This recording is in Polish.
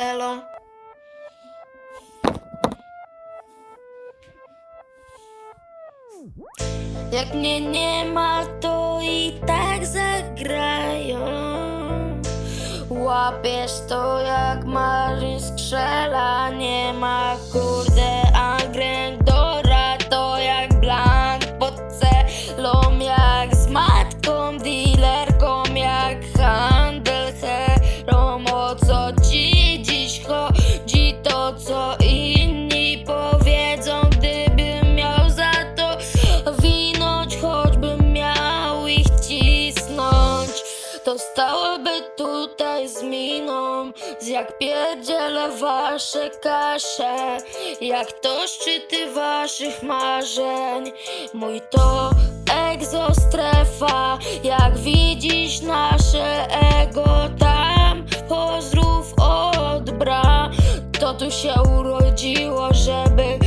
Elo. Jak mnie nie ma, to i tak zagrają. Łapiesz to jak marzy skrzela, nie ma kurde chodzi, to co inni powiedzą, gdybym miał za to winąć, choćbym miał ich cisnąć. To stałoby tutaj z miną, z jak pierdzielę wasze kasze, jak to szczyty waszych marzeń. Mój to To tu się urodziło, żeby